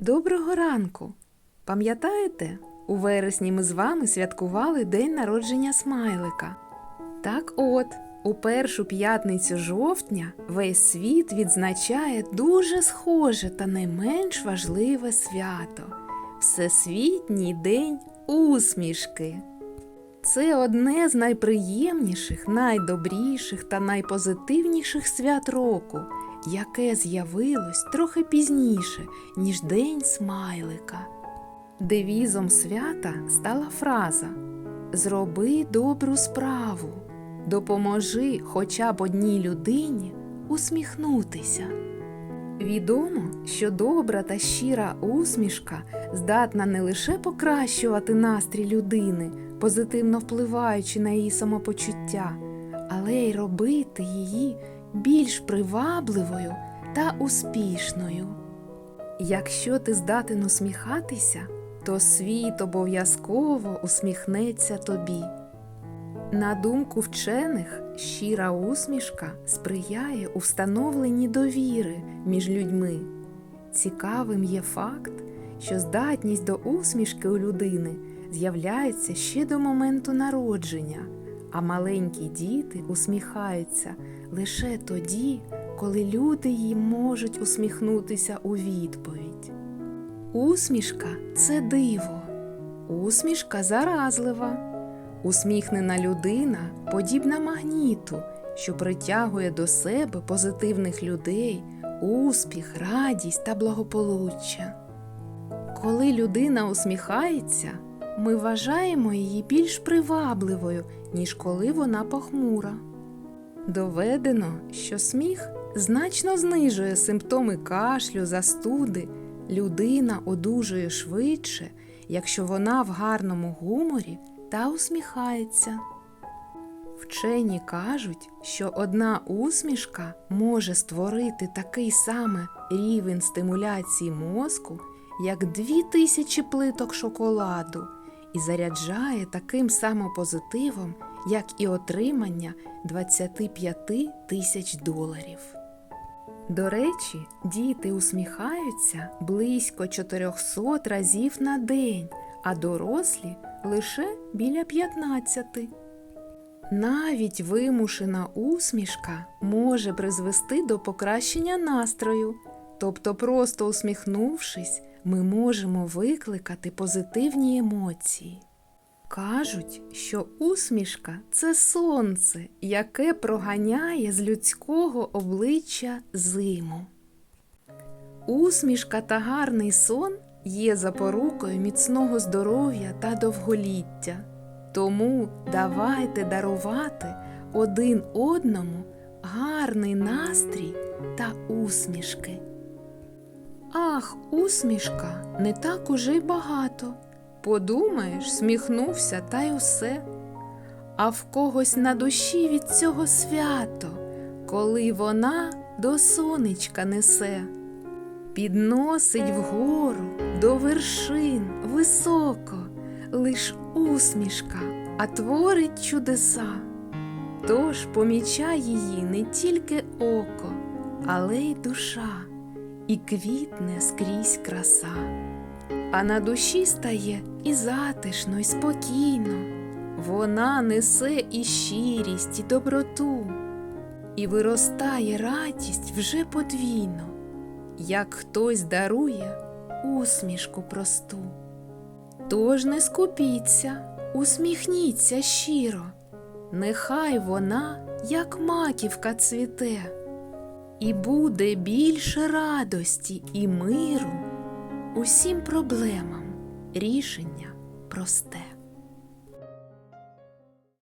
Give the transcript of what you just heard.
Доброго ранку! Пам'ятаєте, у вересні ми з вами святкували день народження смайлика. Так от, у першу п'ятницю жовтня весь світ відзначає дуже схоже та не менш важливе свято Всесвітній день усмішки. Це одне з найприємніших, найдобріших та найпозитивніших свят року, яке з'явилось трохи пізніше, ніж День смайлика. Девізом свята стала фраза Зроби добру справу, допоможи хоча б одній людині усміхнутися. Відомо, що добра та щира усмішка здатна не лише покращувати настрій людини, позитивно впливаючи на її самопочуття, але й робити її більш привабливою та успішною. Якщо ти здатен усміхатися, то світ обов'язково усміхнеться тобі. На думку вчених, щира усмішка сприяє у довіри між людьми. Цікавим є факт, що здатність до усмішки у людини з'являється ще до моменту народження, а маленькі діти усміхаються лише тоді, коли люди їм можуть усміхнутися у відповідь. Усмішка це диво, усмішка заразлива. Усміхнена людина подібна магніту, що притягує до себе позитивних людей, успіх, радість та благополуччя. Коли людина усміхається, ми вважаємо її більш привабливою, ніж коли вона похмура. Доведено, що сміх значно знижує симптоми кашлю, застуди. Людина одужує швидше, якщо вона в гарному гуморі та усміхається. Вчені кажуть, що одна усмішка може створити такий саме рівень стимуляції мозку, як дві тисячі плиток шоколаду, і заряджає таким самопозитивом, як і отримання 25 тисяч доларів. До речі, діти усміхаються близько 400 разів на день, а дорослі лише біля 15. Навіть вимушена усмішка може призвести до покращення настрою, тобто, просто усміхнувшись, ми можемо викликати позитивні емоції. Кажуть, що усмішка це сонце, яке проганяє з людського обличчя зиму. Усмішка та гарний сон є запорукою міцного здоров'я та довголіття. Тому давайте дарувати один одному гарний настрій та усмішки. Ах, усмішка не так уже й багато. Подумаєш, сміхнувся та й усе. А в когось на душі від цього свято, коли вона до сонечка несе, підносить вгору до вершин високо, лиш усмішка, а творить чудеса. Тож помічай її не тільки око, але й душа, і квітне скрізь краса а на душі стає і затишно, і спокійно. Вона несе і щирість, і доброту, і виростає радість вже подвійно, як хтось дарує усмішку просту. Тож не скупіться, усміхніться щиро, нехай вона, як маківка цвіте, і буде більше радості і миру усім проблемам рішення просте.